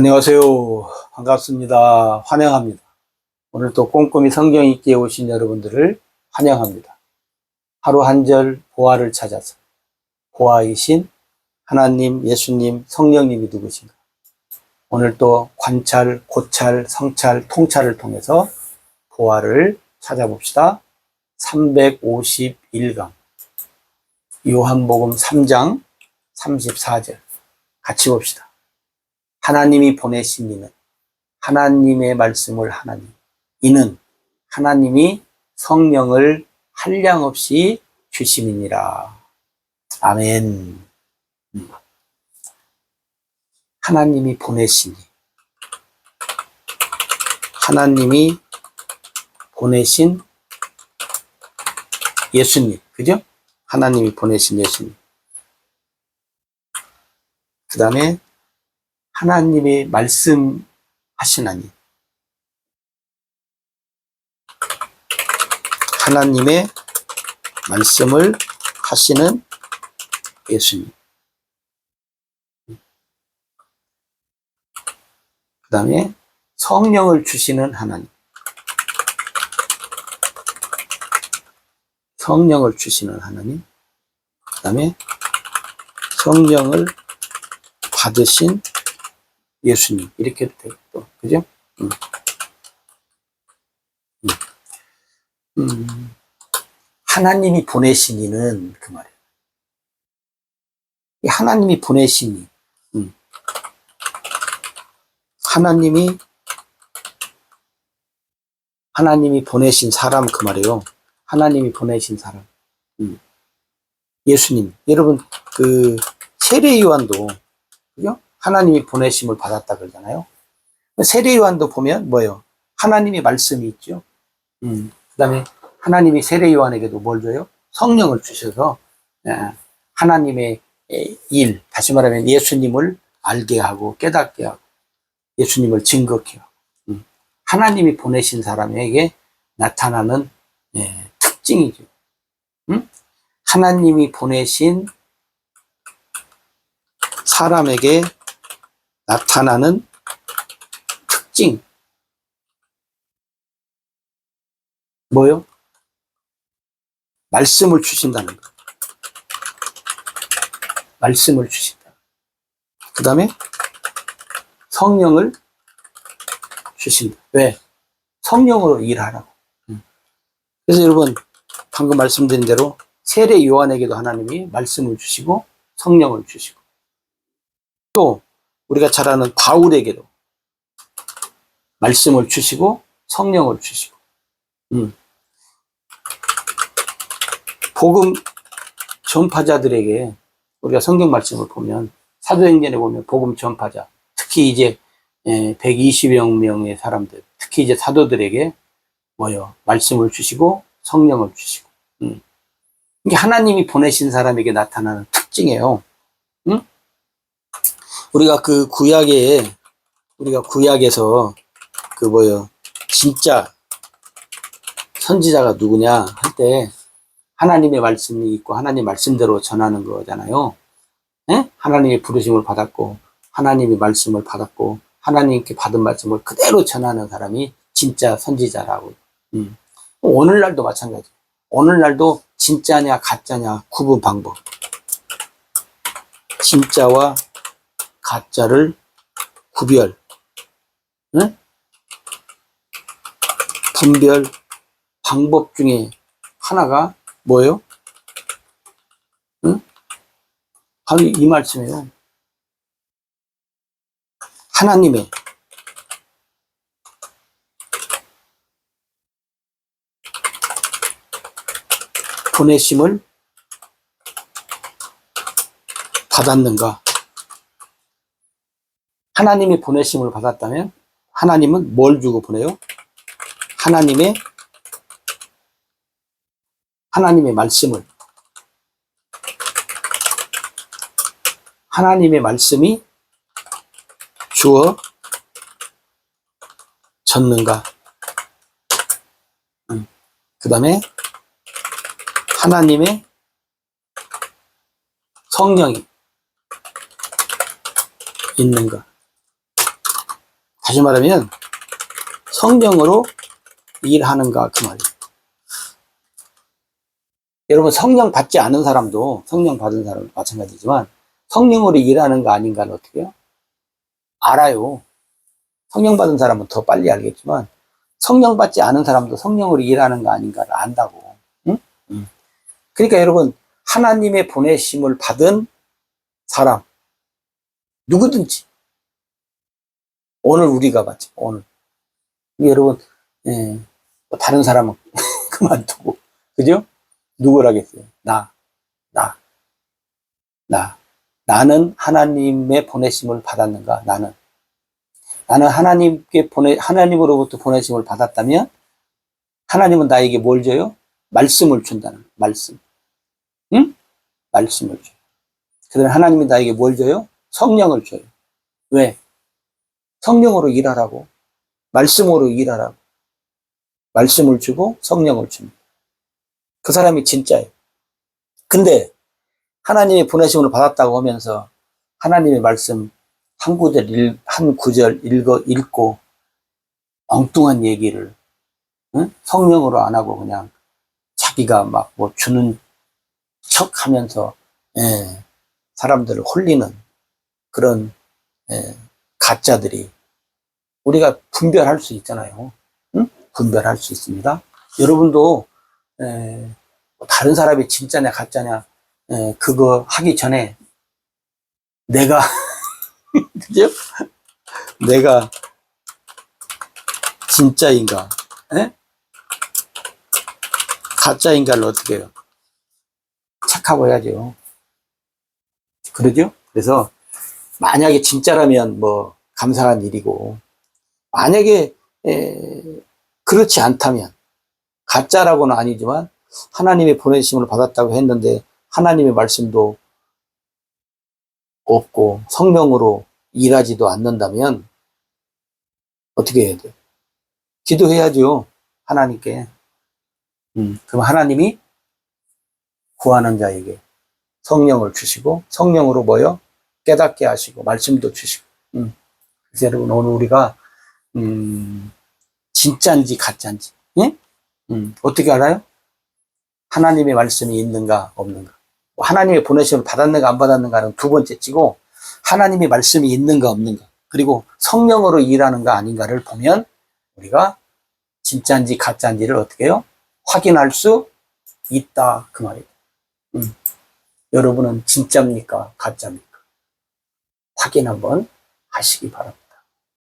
안녕하세요. 반갑습니다. 환영합니다. 오늘 또 꼼꼼히 성경 읽기에 오신 여러분들을 환영합니다. 하루 한 절 보아를 찾아서 보아이신 하나님, 예수님, 성령님이 누구신가? 오늘 또 관찰, 고찰, 성찰, 통찰을 통해서 보아를 찾아봅시다. 351강 요한복음 3장 34절 같이 봅시다. 하나님이 보내신 이는 하나님의 말씀을 하나님 이는 하나님이 성령을 한량 없이 주심이니라. 아멘. 음. 하나님이 보내시니 하나님이 보내신 예수님, 그죠? 하나님이 보내신 예수님. 그 다음에 하나님이 말씀하시나니 하나님의 말씀을 하시는 예수님. 그 다음에 성령을 주시는 하나님. 성령을 주시는 하나님. 그 다음에 성령을 받으신 예수님. 이렇게 해도 되고, 그죠? 음. 음. 음. 하나님이 보내신 이는 그 말이에요. 이 하나님이 보내신 이. 음. 하나님이 하나님이 보내신 사람 그 말이에요. 하나님이 보내신 사람. 음. 예수님. 여러분 그 세례 요한도 그죠? 하나님이 보내심을 받았다 그러잖아요. 세례 요한도 보면 뭐예요? 하나님의 말씀이 있죠. 음. 그다음에 하나님이 세례 요한에게도 뭘 줘요? 성령을 주셔서 예, 하나님의 예, 일, 다시 말하면 예수님을 알게 하고 깨닫게 하고 예수님을 증거케 하고 음. 하나님이 보내신 사람에게 나타나는 예, 특징이죠. 음? 하나님이 보내신 사람에게 나타나는 특징. 뭐요? 말씀을 주신다는 거. 말씀을 주신다. 그 다음에 성령을 주신다. 왜? 성령으로 일하라고. 음. 그래서 여러분, 방금 말씀드린 대로 세례 요한에게도 하나님이 말씀을 주시고 성령을 주시고 또 우리가 잘 아는 바울에게도 말씀을 주시고 성령을 주시고 음. 복음 전파자들에게 우리가 성경 말씀을 보면 사도행전에 보면 복음 전파자 특히 이제 120여 명의 사람들 특히 이제 사도들에게 뭐요 말씀을 주시고 성령을 주시고 음. 이게 하나님이 보내신 사람에게 나타나는 특징이에요. 음? 우리가 그 구약에 우리가 구약에서 그 뭐요 진짜 선지자가 누구냐 할 때 하나님의 말씀이 있고 하나님 말씀대로 전하는 거잖아요. 예? 하나님의 부르심을 받았고 하나님의 말씀을 받았고 하나님께 받은 말씀을 그대로 전하는 사람이 진짜 선지자라고. 음. 오늘날도 마찬가지. 오늘날도 진짜냐 가짜냐 구분 방법. 진짜와 가짜를 구별, 응? 분별 방법 중에 하나가 뭐예요? 응? 바로 이 말씀이에요. 하나님의 보내심을 받았는가? 하나님이 보내심을 받았다면 하나님은 뭘 주고 보내요? 하나님의 하나님의 말씀을 하나님의 말씀이 주어 졌는가? 음. 그 다음에 하나님의 성령이 있는가? 다시 말하면 성령으로 일하는가 그 말이에요. 여러분 성령 받지 않은 사람도 성령 받은 사람도 마찬가지지만 성령으로 일하는 거 아닌가는 어떻게 해요? 알아요. 성령 받은 사람은 더 빨리 알겠지만 성령 받지 않은 사람도 성령으로 일하는 거 아닌가를 안다고. 응? 응. 그러니까 여러분 하나님의 보내심을 받은 사람 누구든지 오늘 우리가 봤죠. 오늘 여러분 예, 뭐 다른 사람은 그만두고 그죠? 누구라 겠어요? 나, 나, 나. 나는 하나님의 보내심을 받았는가? 나는. 나는 하나님께 보내, 하나님으로부터 보내심을 받았다면, 하나님은 나에게 뭘 줘요? 말씀을 준다는. 말씀. 응? 말씀을 줘요. 그 다음에 하나님이 나에게 뭘 줘요? 성령을 줘요. 왜? 성령으로 일하라고. 말씀으로 일하라고. 말씀을 주고 성령을 줍니다. 그 사람이 진짜예요. 근데 하나님의 보내심을 받았다고 하면서 하나님의 말씀 한 구절, 일, 한 구절 읽어, 읽고 엉뚱한 얘기를 응? 성령으로 안 하고 그냥 자기가 막 뭐 주는 척 하면서 예, 사람들을 홀리는 그런 예, 가짜들이 우리가 분별할 수 있잖아요. 응? 분별할 수 있습니다. 여러분도 에, 뭐 다른 사람이 진짜냐 가짜냐 에, 그거 하기 전에 내가 그죠? 내가 진짜인가 에? 가짜인가를 어떻게 해요? 체크하고 해야죠. 그러죠? 그래서 만약에 진짜라면 뭐 감사한 일이고 만약에 에, 그렇지 않다면 가짜라고는 아니지만 하나님의 보내심을 받았다고 했는데 하나님의 말씀도 없고 성령으로 일하지도 않는다면 어떻게 해야 돼요? 기도해야죠. 하나님께. 음, 그럼 하나님이 구하는 자에게 성령을 주시고 성령으로 뭐요? 깨닫게 하시고 말씀도 주시고. 음. 그래서 여러분 오늘 우리가 음, 진짜인지 가짜인지 예? 음, 어떻게 알아요? 하나님의 말씀이 있는가 없는가 뭐 하나님의 보내심을 받았는가 안 받았는가는 두 번째 찌고 하나님의 말씀이 있는가 없는가 그리고 성령으로 일하는가 아닌가를 보면 우리가 진짜인지 가짜인지를 어떻게 해요? 확인할 수 있다 그 말이에요 음. 여러분은 진짜입니까 가짜입니까? 확인 한번 하시기 바랍니다